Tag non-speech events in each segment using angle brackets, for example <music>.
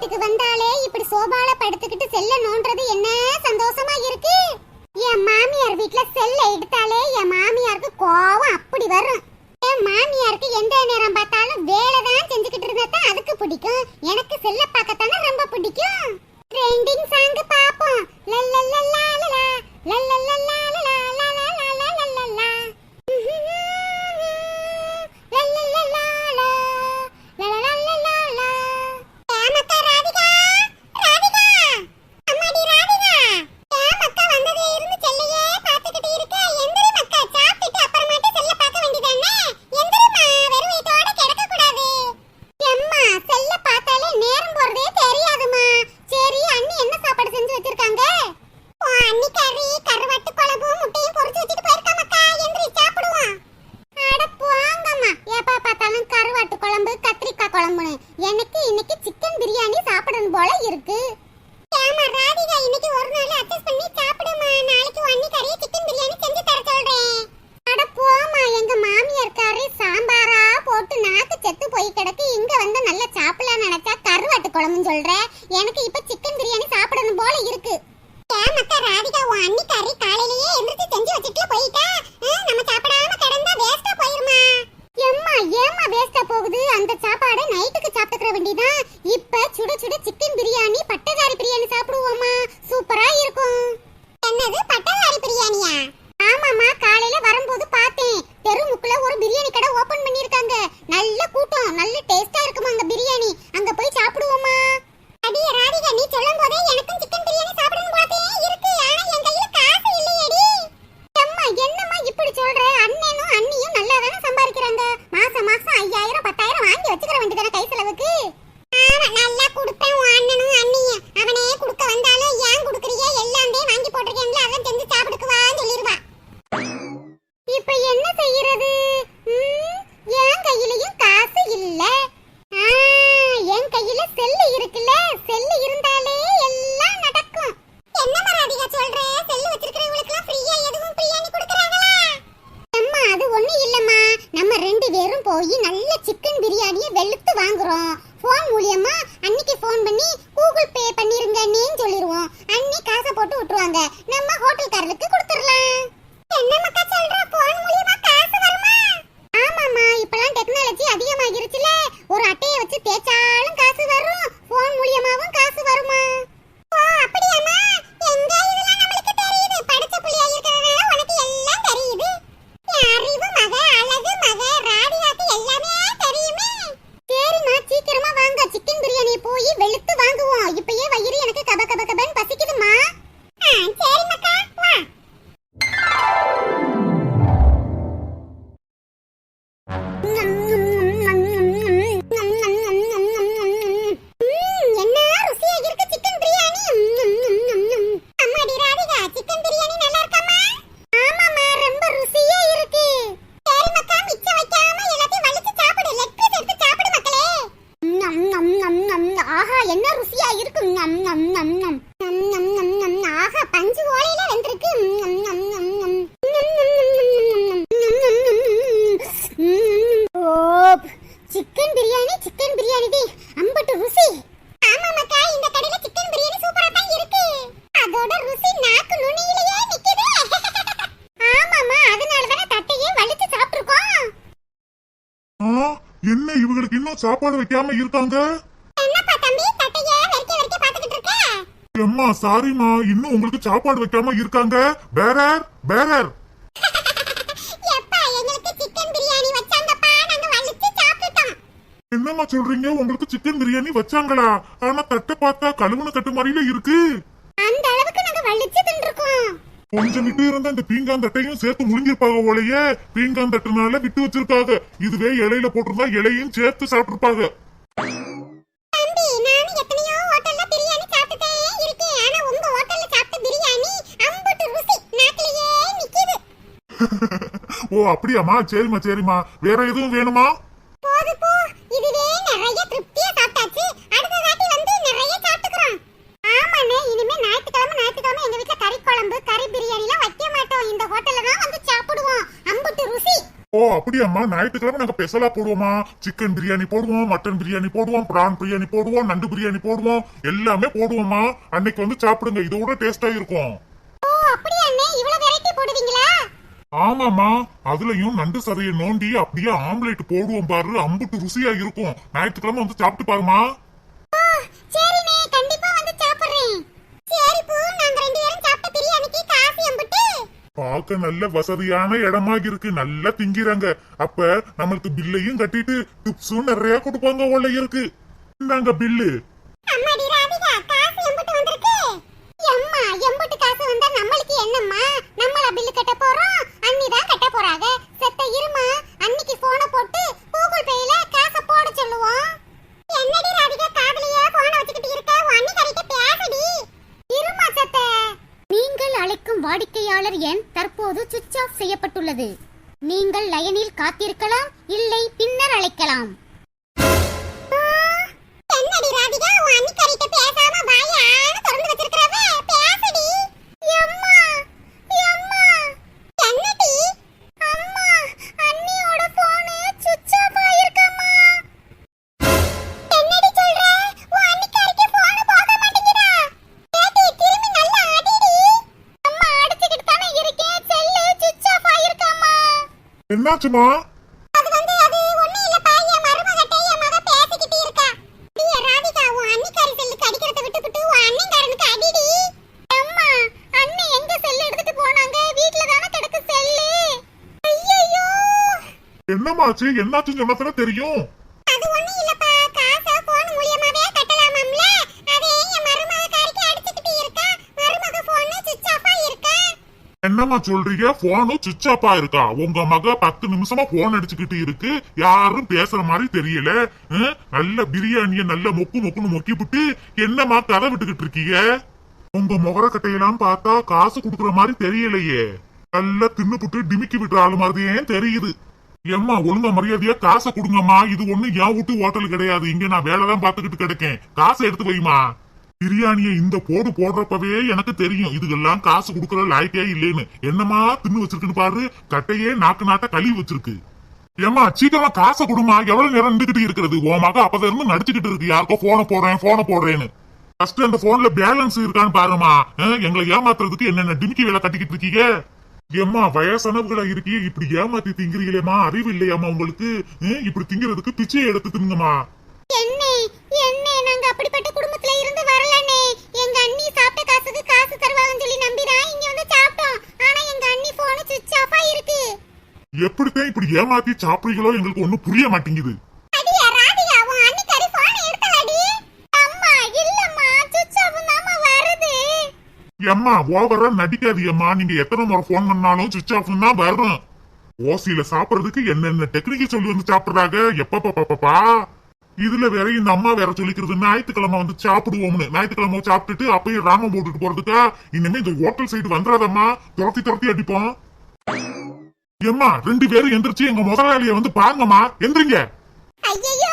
வீட்டுக்கு வந்தாலே இப்படி சோபால படுத்துக்கிட்டு செல்ல நோன்றது என்ன சந்தோஷமா இருக்கு? என் மாமியார் வீட்ல செல்ல எடுத்தாலே என் மாமியாருக்கு கோவம் அப்படி வரும். என் மாமியாருக்கு எந்த நேரம் பார்த்தாலும் வேலை தான் செஞ்சுக்கிட்டு இருந்தா அதுக்கு பிடிக்கும். எனக்கு செல்ல பார்க்கத்தானே ரொம்ப பிடிக்கும். ட்ரெண்டிங் சாங் பாப்போம். போல இருக்கு. ஆமா ராதிகா இன்னைக்கு ஒரு நாள் அட்ஜஸ்ட் பண்ணி சாப்பிடுமா? நாளைக்கு அன்னி கறிய சிக்கன் பிரியாணி செஞ்சு தர சொல்றேன். அட போமா எங்க மாமியார் காரி சாம்பாரா போட்டு நாக்கு செத்து போய் கிடக்கு. இங்க வந்து நல்லா சாப்பிடலாம் நினைச்சா கருவாட்டு குழம்புன்னு சொல்றேன் எனக்கு இப்ப சிக்கன் பிரியாணி சாப்பிடணும் போல இருக்கு. ஏமாக்கா ராதிகா உன் அன்னி கறி எல்லாரும் போய் நல்ல சிக்கன் பிரியாணியை வெளுத்து வாங்குறோம். ஃபோன் மூலியமா அன்னைக்கு ஃபோன் பண்ணி கூகுள் பே பண்ணிருங்க பண்ணிருங்கன்னு சொல்லிருவோம். அன்னி காசை போட்டு விட்டுருவாங்க. நம்ம ஹோட்டல்காரருக்கு கொடுத்துடலாம். என்ன மக்கா சொல்ற? ஃபோன் மூலியமா காசு வருமா? ஆமாமா இப்பலாம் டெக்னாலஜி அதிகமாகிருச்சுல. ஒரு அட்டையை வச்சு தேய்ச்சா சாப்பாடு வைக்காம இருக்காங்க? எம்மா சாரிம்மா. இன்னும் உங்களுக்கு சாப்பாடு வைக்காம இருக்காங்க. <laughs> பேரர் பேரர் என்னம்மா சொல்றீங்க? உங்களுக்கு சிக்கன் பிரியாணி வச்சாங்களா? ஆனா தட்டை பார்த்தா கழுவுன தட்டு மாதிரில இருக்கு. கொஞ்சம் விட்டு இருந்த அந்த பீங்கான் தட்டையும் சேர்த்து முடிஞ்சிருப்பாங்க ஓலையே பீங்கான் தட்டுனால விட்டு வச்சிருக்காங்க. இதுவே இலையில போட்டிருந்தா இலையும் சேர்த்து சாப்பிட்டிருப்பாங்க. <laughs> ஓ அப்படியாமா சரிம்மா சரிம்மா. வேற எதுவும் வேணுமா? குழம்பு கறி பிரியாணி வைக்க மாட்டோம். இந்த ஹோட்டல்ல தான் வந்து சாப்பிடுவோம். அம்புட்டு ருசி. ஓ அப்படியாம்மா. ஞாயிற்றுக்கிழமை நாங்க பெசலா போடுவோமா? சிக்கன் பிரியாணி போடுவோம் மட்டன் பிரியாணி போடுவோம் பிரான் பிரியாணி போடுவோம் நண்டு பிரியாணி போடுவோம். எல்லாமே போடுவோமா அன்னைக்கு வந்து சாப்பிடுங்க. இதோட டேஸ்டா இருக்கும். ஓ அப்படியா இவ்வளவு வெரைட்டி போடுவீங்களா? ஆமாமா அதுலயும் நண்டு சதையை நோண்டி அப்படியே ஆம்லெட் போடுவோம் பாரு. அம்புட்டு ருசியா இருக்கும். ஞாயிற்றுக்கிழமை வந்து சாப்பிட்டு பாருமா சரிண்ணே. கண்டிப்பா வந்து சாப்பிடுறேன். சரி பூ. நாங்க ரெண்டு பேரும் சாப்பிடுறோம் பிரியாணிக்கு காசு எம்பிட்டு பார்க்க நல்ல வசதியான இடமா இருக்கு நல்லா திங்கிறாங்க. அப்ப நம்மளுக்கு பில்லையும் கட்டிட்டு டிப்ஸும் நிறைய கொடுப்பாங்க உள்ள இருக்கு. இந்தாங்க பில்லு. என்னடி ராதிகா காதுலயே போன வச்சுக்கிட்டு இருக்க? உன் அண்ணி கறிக்க பேசடி இருமா செத்த நீங்கள் அழைக்கும் வாடிக்கையாளர் எண் தற்போது சுவிட்ச் ஆஃப் செய்யப்பட்டுள்ளது. நீங்கள் லயனில் காத்திருக்கலாம் இல்லை பின்னர் அழைக்கலாம். ஐயோ என்னமாச்சு என்னாச்சுன்னு சொன்னா தெரியும். என்னம்மா சொல்றீங்க? போனும் சுவிட்ச் ஆஃப் இருக்கா? உங்க மக பத்து நிமிஷமா போன் அடிச்சுக்கிட்டு இருக்கு. யாரும் பேசுற மாதிரி தெரியல. நல்ல பிரியாணிய நல்ல மொக்கு மொக்குன்னு மொக்கி புட்டு என்னம்மா கதை விட்டுக்கிட்டு இருக்கீங்க? உங்க முகரக்கட்டையெல்லாம் பார்த்தா காசு குடுக்குற மாதிரி தெரியலையே. நல்லா தின்னுபுட்டு டிமிக்கி விட்டுற ஆளு மாதிரியே தெரியுது. ஏம்மா ஒழுங்க மரியாதையா காசை கொடுங்கம்மா. இது ஒண்ணு என் விட்டு ஹோட்டல் கிடையாது. இங்க நான் வேலை தான் பாத்துக்கிட்டு கிடைக்கேன். காசை எடுத்து வைமா பிரியாணியை இந்த போடு போடுறப்பவே எனக்கு தெரியும். இதுக்கெல்லாம் காசு கொடுக்கற லாய்க்கே இல்லைன்னு. என்னமா தின்னு வச்சிருக்குன்னு பாரு. கட்டையே நாக்கு நாட்ட கழுவி வச்சிருக்கு. ஏமா சீக்கிரமா காசை கொடுமா எவ்வளவு நேரம் நின்றுகிட்டு இருக்கிறது? உன் மக அப்பதான் இருந்து நடிச்சுக்கிட்டு இருக்கு. யாருக்கோ போன போடுறேன் போன போடுறேன்னு. ஃபர்ஸ்ட் அந்த போன்ல பேலன்ஸ் இருக்கான்னு பாருமா எங்களை ஏமாத்துறதுக்கு என்னென்ன டிமிக்கி வேலை கட்டிக்கிட்டு இருக்கீங்க? ஏம்மா வயசானவர்களா இருக்கீங்க? இப்படி ஏமாத்தி திங்கிறீங்களேம்மா. அறிவு இல்லையாம்மா உங்களுக்கு? இப்படி திங்கிறதுக்கு பிச்சை எடுத்து தின்னுங்கம்மா. என்னே என்னே நாங்க அப்படிப்பட்ட குடும்பத்துல இருந்து வரலனே எங்க அண்ணி சாப்பிட்ட காசுக்கு காசு தருவாங்கன்னு சொல்லி நம்பிதான் இங்க வந்து சாப்பிட்டோம். ஆனா எங்க அண்ணி போன் சுவிட்ச் ஆஃபா இருக்கு. எப்படித்தான் இப்படி ஏமாத்தி சாப்பிடுறீங்களோ எங்களுக்கு ஒண்ணும் புரிய மாட்டேங்குது. அம்மா சுவிட்ச் ஓவரா நடிக்காதீங்கம்மா. நீங்க எத்தனை முறை போன் பண்ணாலும் சுவிச் ஆஃப் தான் வரும். ஓசியில சாப்பிடுறதுக்கு என்னென்ன டெக்னிக் சொல்லி வந்து சாப்பிடுறாங்க? எப்பப்பா இதுல வேற இந்த அம்மா வேற சொல்லிக்கிறது. ஞாயிற்றுக்கிழமை வந்து சாப்பிடுவோம்னு. ஞாயிற்றுக்கிழமை சாப்பிட்டுட்டு அப்பயும் ராமம் போட்டுட்டு போறதுக்கா? இனிமே இந்த ஹோட்டல் சைடு வந்துடாதம்மா துரத்தி துரத்தி அடிப்போம். ஏம்மா ரெண்டு பேரும் எந்திரிச்சு எங்க முதலாளிய வந்து பாருங்கம்மா. எந்திரிங்க ஐயையோ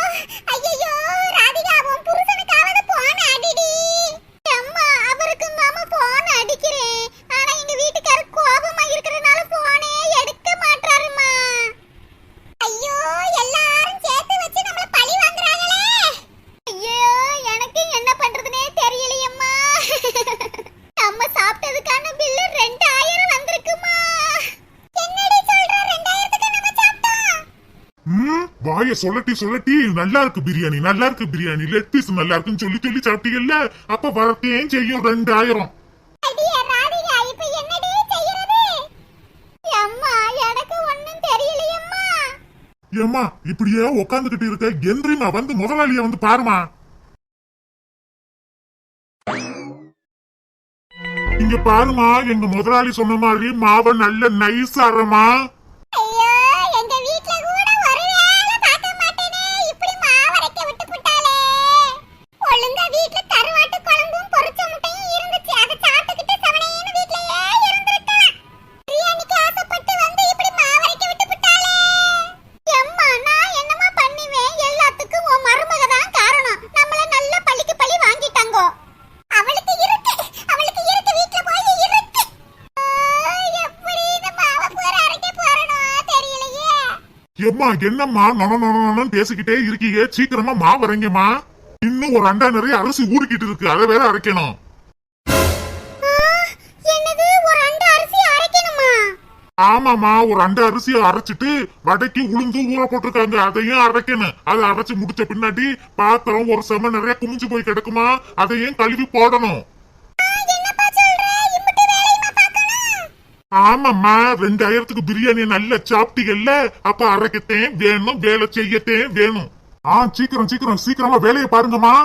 ஐயையோ ராதிகா உன் புருஷனுக்காவது போன் அடிடி அம்மா அவருக்கு மாமா போன் அடிக்கிறேன் ஆனா எங்க வீட்டுக்காரர் கோபமா இருக்கறனால போனே எடுக்க மாட்டாருமா ஐயோ எல்லாரும் சேர்த்து வச்சு நம்மள பழி வாங்குறாங்களே ஐயோ எனக்கு என்ன பண்றதுனே தெரியலையம்மா நம்ம சாப்பிட்டதுக்கான பில்லு ரெண்டாயிரம் வந்திருக்குமா என்னடி சொல்ற ரெண்டாயிரத்துக்கு நம்ம சாப்பிட்டோம் ம் வாய சொல்லட்டி சொல்லட்டி நல்லா இருக்கு பிரியாணி நல்லா இருக்கு பிரியாணி. லெக் பீஸ் நல்லா இருக்குன்னு சொல்லி சொல்லி சாப்பிட்டீங்கல்ல? அப்ப வரத்தையும் செய்யும் ரெண்டாயிரம். ஒண்ணும் தெரியலையம்மா. ஏம்மா இப்படியே உக்காந்துகிட்டு இருக்க எந்திரிமா வந்து முதலாளிய வந்து பாருமா இங்க பாருமா எங்க முதலாளி சொன்ன மாதிரி மாவை நல்ல நைஸ் அறமா எம்மா என்னம்மா நொன நொன நொனன்னு பேசிக்கிட்டே இருக்கீங்க? சீக்கிரமா மாவு அரைங்கம்மா இன்னும் ஒரு அண்டா நிறைய அரிசி ஊறிக்கிட்டு இருக்கு. அதை வேற அரைக்கணும். என்னது? ஒரு அண்டு அரிசி அரைக்கணுமா? ஆமாமா ஒரு அண்டை அரிசியை அரைச்சிட்டு வடைக்கு உளுந்து ஊற போட்டிருக்காங்க. அதையும் அரைக்கணும். அதை அரைச்சு முடிச்ச பின்னாடி பாத்திரம் ஒரு செம நிறைய குமிஞ்சு போய் கிடக்குமா? அதையும் கழுவி போடணும். ஆமாம்மா ரெண்டாயிரத்துக்கு பிரியாணி நல்ல சாப்பிட்டீங்கல்ல அப்ப அரைக்கத்தேன் வேணும் வேலை செய்யத்தேன் வேணும். ஆ சீக்கிரம் சீக்கிரம் சீக்கிரமா வேலையை பாருங்கம்மா.